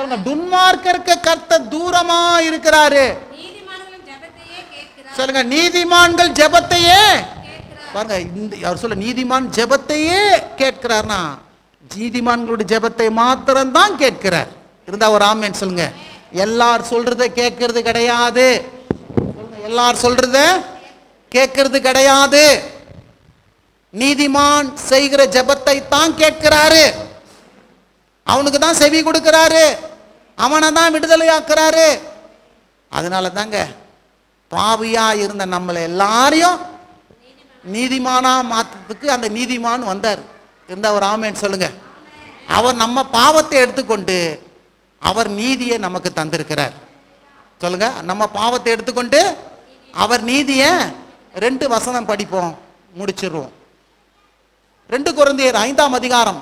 சொல்லுங்க துன்மார்க்கருக்கு கர்த்தர் தூரமா இருக்கிறாரு. சொல்லுங்க நீதிமான்கள் ஜெபத்தையே பாருங்க இந்த அவர் சொல்ல நீதிமான் ஜெபத்தையே கேட்கிறார்னா நீதிமான்களுடைய ஜெபத்தை மாத்திரம்தான் கேட்கிறார். இருந்தா ஒரு ஆமேன் சொல்லுங்க. எல்லார் சொல்றத கேட்கறது கிடையாது. எல்லார் சொல்றத கேட்கறது கிடையாது. நீதிமான் செய்கிற ஜெபத்தை தான் கேட்கிறாரு. அவனுக்கு தான் செவி கொடுக்கிறாரு. அவனை தான் விடுதலையாக்குறாரு. அதனால தாங்க பாவியா இருந்த நம்மளை எல்லாரையும் நீதிமானா மாற்றத்துக்கு அந்த நீதிமான் வந்தார். இருந்த ஒரு ஆமேன்னு சொல்லுங்க. அவர் நம்ம பாவத்தை எடுத்துக்கொண்டு அவர் நீதியை நமக்கு தந்திருக்கிறார். சொல்லுங்க. நம்ம பாவத்தை எடுத்துக்கொண்டு அவர் நீதியை ரெண்டு வசனம் படிப்போம். முடிச்சிருவோம். ரெண்டு குழந்தையர் ஐந்தாம் அதிகாரம்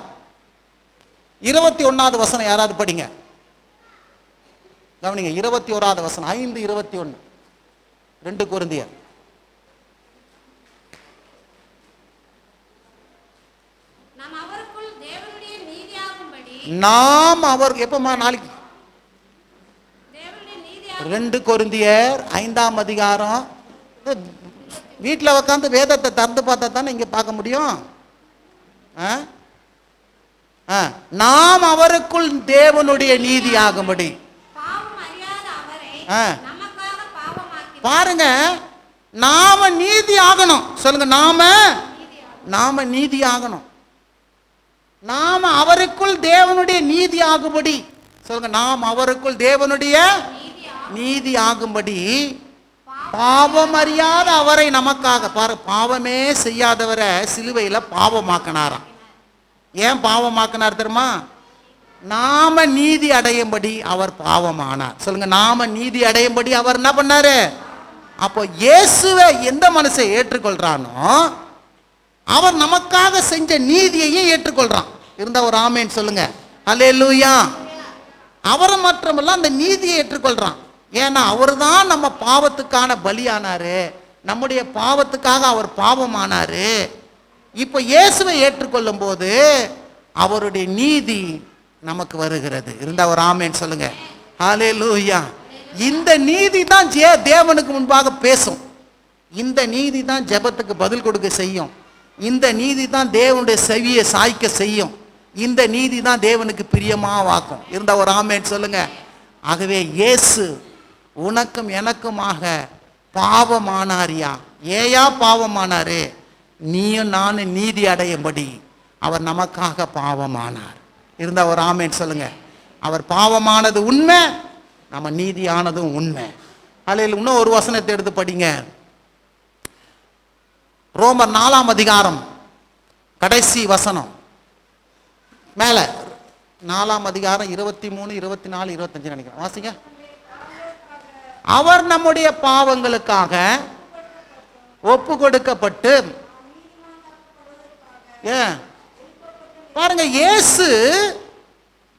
இருபத்தி ஒன்னாவது வசனம் யாராவது படிங்க. கவனிங்க இருபத்தி ஓராவது வசனம் ஐந்து இருபத்தி ஒன்று ரெண்டு குருந்தியர். நாம் அவர் எப்பமா நாளைக்கு? ரெண்டு கொருந்தியர் ஐந்தாம் அதிகாரம். வீட்டில் உட்காந்து வேதத்தை திறந்து பார்த்தா தானே இங்கே பார்க்க முடியும்? ஆ? ஆ. நாம் அவருக்குள் தேவனுடைய நீதி ஆகும்படி பாவம் அறியாத அவரை ஆ. நமக்காக பாவமாக்கி பாருங்க நாம நீதி ஆகணும். சொல்லுங்க நாம நாம நீதி ஆகணும். நாம அவருக்குள் தேவனுடைய நீதி ஆகும்படி. சொல்லுங்க நாம் அவருக்குள் தேவனுடைய நீதி ஆகும்படி பாவம் அறியாத அவரை நமக்காக பாரு பாவமே செய்யாதவரை சிலுவையில பாவமாக்கினாராம். ஏன் பாவமாக்கினார் தெரியுமா? நாம நீதி அடையும்படி அவர் பாவமானார். சொல்லுங்க நாம நீதி அடையும்படி அவர் என்ன பண்ணாரு? அப்போ இயேசுவை எந்த மனசை ஏற்றுக்கொள்றானோ அவர் நமக்காக செஞ்ச நீதியையும் ஏற்றுக்கொள்றான். இருந்த ஒரு ஆமேன்னு சொல்லுங்க. அல்லேலூயா அவரை மாத்திரமல்ல அந்த நீதியை ஏற்றுக்கொள்றான். ஏன்னா அவர் தான் நம்ம பாவத்துக்கான பலியானாரு. நம்முடைய பாவத்துக்காக அவர் பாவமானாரு. இப்போ இயேசுவை ஏற்றுக்கொள்ளும் போது அவருடைய நீதி நமக்கு வருகிறது. இருந்தால் ஒரு ஆமேன்னு சொல்லுங்க. லூயா இந்த நீதி தான் ஜே தேவனுக்கு முன்பாக பேசும். இந்த நீதி தான் ஜெபத்துக்கு பதில் கொடுக்க செய்யும். இந்த நீதி தான் தேவனுடைய செவியை சாய்க்க செய்யும். இந்த நீதி தான் தேவனுக்கு பிரியமாவாக்கும். வாக்கும் ஒரு ஆமேன்னு சொல்லுங்க. ஆகவே இயேசு உனக்கும் எனக்குமாக பாவமானாரியா? ஏயா பாவமானாரு? நீயும் நானும் நீதி அடையும்படி. அவர் நமக்காக பாவமானார். இருந்தால் ஒரு ஆமேன் சொல்லுங்கள் அவர் பாவமானது உண்மை நம்ம நீதியானதும் உண்மை. அதில் இன்னும் ஒரு வசனத்தை எடுத்து படிங்க. ரோமர் நாலாம் அதிகாரம் கடைசி வசனம். மேலே நாலாம் அதிகாரம் இருபத்தி மூணு இருபத்தி நாலு இருபத்தஞ்சு நினைக்கிறேன். வாசிங்க. அவர் நம்முடைய பாவங்களுக்காக ஒப்பு கொடுக்கப்பட்டு ஏன்? பாருங்க இயேசு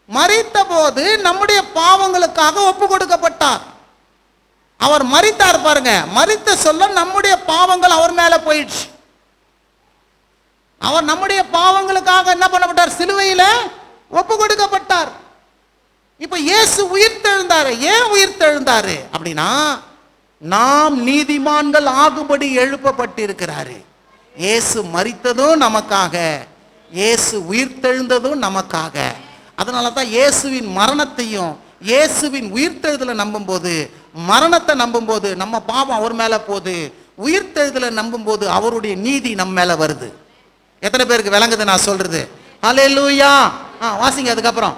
மறித்த போது நம்முடைய பாவங்களுக்காக ஒப்பு கொடுக்கப்பட்டார் அவர் மறித்தார் பாருங்க மறித்த சொல்ல நம்முடைய பாவங்கள் அவர் மேல போயிடுச்சு. அவர் நம்முடைய பாவங்களுக்காக என்ன பண்ணப்பட்டார்? சிலுவையில ஒப்பு கொடுக்கப்பட்டார் இப்ப இயேசு உயிர்த்தெழுந்தாரு ஏன் உயிர்த்தெழுந்தாரு அப்படின்னா நாம் நீதிமான்கள் ஆகும்படி எழுப்பப்பட்டிருக்கிறாரு. இயேசு மறித்ததும் நமக்காக இயேசு உயிர்த்தெழுந்ததும் நமக்காக. அதனால தான் இயேசுவின் மரணத்தையும் இயேசுவின் உயிர்த்தெழுதலை நம்பும்போது மரணத்தை நம்பும்போது நம்ம பாவம் அவர் மேலே போகுது. உயிர்த்தெழுதலை நம்பும்போது அவருடைய நீதி நம்ம மேலே வருது. எத்தனை பேருக்கு விளங்குது நான் சொல்றது? ஹalleluya. ஆ வாசிங்க அதுக்கப்புறம்.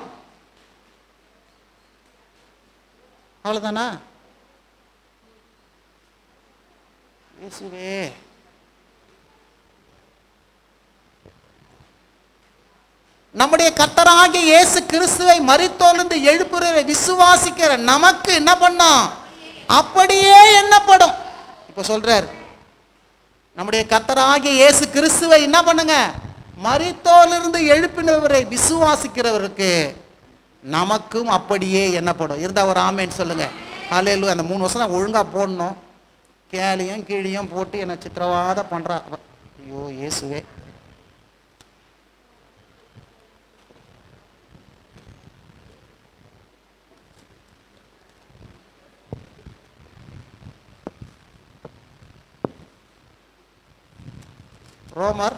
அவ்வளோதானா இயேசுவே. நம்முடைய கர்த்தராகிய இயேசு கிறிஸ்துவை மரித்தோலிருந்து எழுப்புற விசுவாசிக்கிற நமக்கு என்ன பண்ணோம் அப்படியே என்னப்படும் இப்போ சொல்றார். நம்முடைய கர்த்தராகிய இயேசு கிறிஸ்துவை என்ன பண்ணுங்க? மறித்தோலிருந்து எழுப்பினவரை விசுவாசிக்கிறவருக்கு நமக்கும் அப்படியே என்னப்படும் இருந்தால் ஒரு ஆமேன்னு சொல்லுங்க. காலையில் அந்த மூணு வருஷம் ஒழுங்காக போடணும். கேலியும் கீழியும் போட்டு என்னை சித்திரவாதம் பண்ணுறா ஐயோ இயேசுவே. ரோமர்.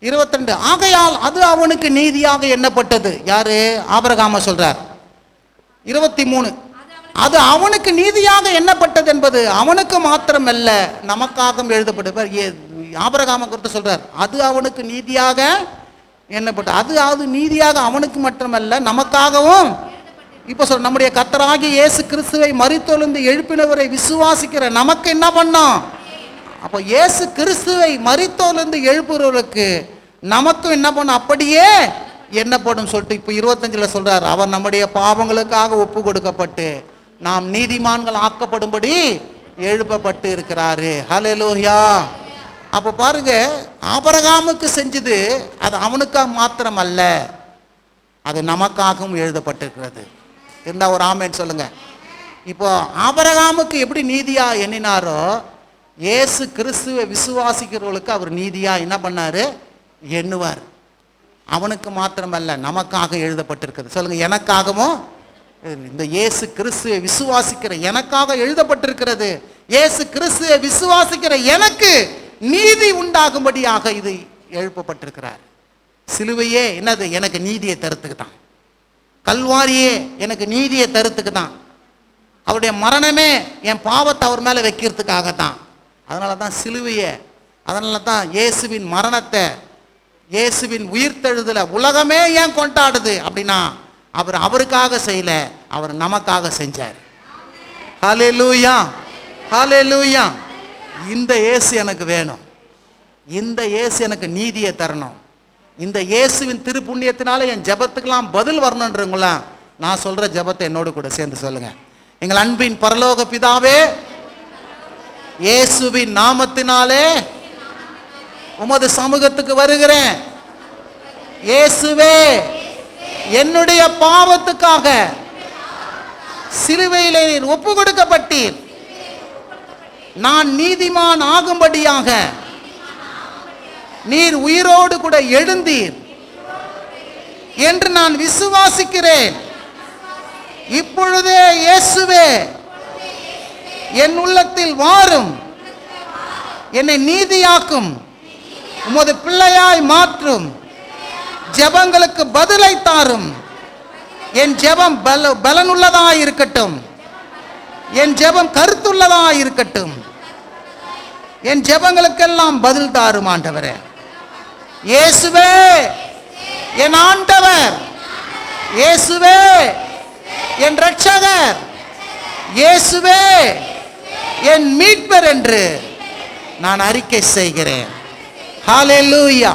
இருபத்தி ஆகையால் அது அவனுக்கு நீதியாக எண்ணப்பட்டது. யாரு? ஆபரகாம சொல்றார். இருபத்தி மூணு அது அவனுக்கு நீதியாக எண்ணப்பட்டது என்பது அவனுக்கு மாத்திரமல்ல நமக்காகவும் எழுதப்பட்டவர் ஏ ஆபரகாம குறித்து சொல்றார். அது அவனுக்கு நீதியாக எண்ணப்பட்டது. அது அது நீதியாக அவனுக்கு மட்டுமல்ல நமக்காகவும் இப்போ சொல் நம்முடைய கத்தராகி இயேசு கிறிஸ்துவை மறித்தொழுந்து எழுப்பினவரை விசுவாசிக்கிற நமக்கு என்ன பண்ணோம்? அப்போ இயேசு கிறிஸ்துவை மறித்தோலிருந்து எழுப்புறவருக்கு நமக்கும் என்ன பண்ணும்? அப்படியே என்னப்படும் சொல்லிட்டு இப்போ இருபத்தஞ்சில் சொல்றார். அவர் நம்முடைய பாவங்களுக்காக ஒப்பு கொடுக்கப்பட்டு நாம் நீதிமான்கள் ஆக்கப்படும்படி எழுப்பப்பட்டு இருக்கிறாரு. ஹalleluya அப்போ பாருங்க ஆபரகாமுக்கு செஞ்சது அது அவனுக்காக மாத்திரம் அல்ல அது நமக்காகவும் எழுதப்பட்டிருக்கிறது. இருந்தா ஒரு ஆமேன்னு சொல்லுங்க. இப்போ ஆபரகாமுக்கு எப்படி நீதியா எண்ணினாரோ இயேசு கிறிஸ்துவை விசுவாசிக்கிறவர்களுக்கு அவர் நீதியா என்ன பண்ணாரு? எண்ணுவார். அவனுக்கு மாத்திரமல்ல நமக்காக எழுதப்பட்டிருக்கிறது. சொல்லுங்க எனக்காகவும் இந்த இயேசு கிறிஸ்துவை விசுவாசிக்கிற எனக்காக எழுதப்பட்டிருக்கிறது. இயேசு கிறிஸ்துவை விசுவாசிக்கிற எனக்கு நீதி உண்டாகும்படியாக இது எழுப்பப்பட்டிருக்கிறார். சிலுவையே என்னது? எனக்கு நீதியை தருத்துக்கு தான் கல்வாரியே எனக்கு நீதியை தருத்துக்கு தான் அவருடைய மரணமே என் பாவத்தை அவர் மேலே வைக்கிறதுக்காக தான் அதனால தான் சிலுவையை அதனால தான் இயேசுவின் மரணத்தை இயேசுவின் உயிர்த்தெழுதலை உலகமே ஏன் கொண்டாடுது அப்படின்னா அவர் அவருக்காக செய்யல அவர் நமக்காக செஞ்சார். ஹalleluya ஹalleluya இந்த இயேசு எனக்கு வேணும். இந்த இயேசு எனக்கு நீதியை தரணும். இந்த இயேசுவின் திருப்புண்ணியத்தினால என் ஜெபத்துக்கெல்லாம் பதில் வரணுன்றவங்களா நான் சொல்ற ஜெபத்தை என்னோடு கூட சேர்ந்து சொல்லுங்க. எங்கள் அன்பின் பரலோக பிதாவே இயேசுவின் நாமத்தினாலே உமது சமூகத்துக்கு வருகிறேன். இயேசுவே என்னுடைய பாவத்துக்காக சிலுவையிலே நீர் ஒப்பு கொடுக்கப்பட்டீர் நான் நீதிமான் ஆகும்படியாக நீர் உயிரோடு கூட எழுந்தீர் என்று நான் விசுவாசிக்கிறேன். இப்பொழுதே இயேசுவே என் உள்ளத்தில் வாரும். என்னை நீதியாக்கும். உமது பிள்ளையாய் மாற்றும். ஜெபங்களுக்கு பதிலை தாரும். என் ஜெபம் பல பலனுள்ளதாக இருக்கட்டும். என் ஜெபம் கருத்துள்ளதாக இருக்கட்டும். என் ஜெபங்களுக்கெல்லாம் பதில் தாரும் ஆண்டவரே. இயேசுவே என் ஆண்டவர். இயேசுவே என் ரட்சகர் இயேசுவே என் மீட்பர் என்று நான் அறிக்கை செய்கிறேன். ஹாலே லூயா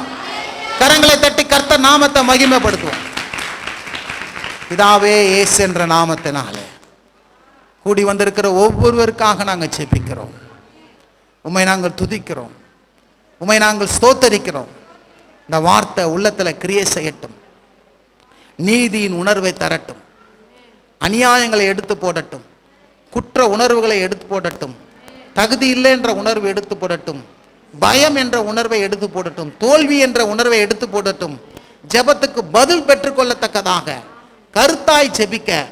கரங்களை தட்டி கர்த்த நாமத்தை மகிமைப்படுத்துவோம். இதாவே ஏசு என்ற நாமத்தினாலே கூடி வந்திருக்கிற ஒவ்வொருவருக்காக நாங்கள் ஜெபிக்கிறோம். உண்மை நாங்கள் துதிக்கிறோம். உண்மை நாங்கள் ஸ்தோத்தரிக்கிறோம். இந்த வார்த்தை உள்ளத்தில் கிரியை செய்யட்டும். நீதியின் உணர்வை தரட்டும். அநியாயங்களை எடுத்து போடட்டும். குற்ற உணர்வுகளை எடுத்து போடட்டும். தகுதி இல்லை என்ற உணர்வு எடுத்து போடட்டும். பயம் என்ற உணர்வை எடுத்து போடட்டும் தோல்வி என்ற உணர்வை எடுத்து போடட்டும் ஜெபத்துக்கு பதில் பெற்றுக்கொள்ளத்தக்கதாக கருத்தாய் ஜெபிக்க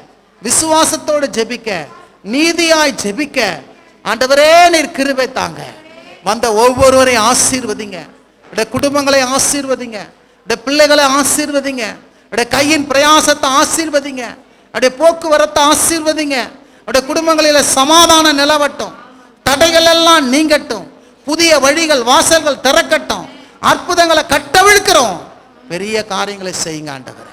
விசுவாசத்தோடு ஜெபிக்க நீதியாய் ஜெபிக்க ஆண்டவரே நீர் கிருபை தாங்க. வந்த ஒவ்வொருவரையும் ஆசீர்வதிங்க. இட குடும்பங்களை ஆசீர்வதிங்க. இட பிள்ளைகளை ஆசீர்வதிங்க. இட கையின் பிரயாசத்தை ஆசீர்வதிங்க. அப்படியே போக்குவரத்தை ஆசீர்வதிங்க. அப்படியே குடும்பங்களில் சமாதானம் நிலவட்டும். தடைகள் எல்லாம் நீங்கட்டும். புதிய வழிகள் வாசல்கள் திறக்கட்டும். அற்புதங்களை கட்டவிழ்க்கிறோம். பெரிய காரியங்களை செய்யுங்க ஆண்டவர்.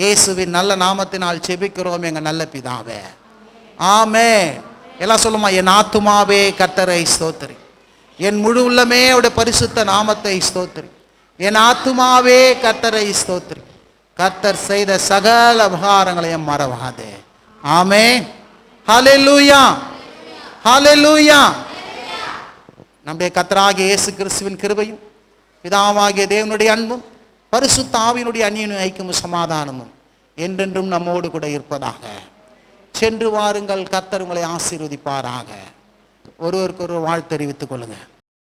இயேசுவின் நல்ல நாமத்தினால் செபிக்கிறோம் எங்க நல்ல பிதாவே. ஆமே எல்லாம் சொல்லுமா என் ஆத்துமாவே கத்தரை ஸ்தோத்திரி. என் முழு உள்ளமே அவருடைய பரிசுத்த நாமத்தை ஸ்தோத்திரி. என் ஆத்துமாவே கத்தரை ஸ்தோத்திரி. கர்த்தர் செய்த சகல உபகாரங்களையும் மறவாதே. ஆமே ஹலெலூயா ஹலெலூயா நம்முடைய கத்தராகிய இயேசு கிறிஸ்துவின் கிருபையும் பிதாவாகிய தேவனுடைய அன்பும் பரிசு தாவினுடைய அந்நியனும் ஐக்கியமும் சமாதானமும் என்றென்றும் நம்மோடு கூட இருப்பதாக. சென்று வாருங்கள் கத்தர் உங்களை ஆசீர்வதிப்பாராக. ஒருவருக்கு ஒரு வாழ்த்து தெரிவித்துக் கொள்ளுங்கள்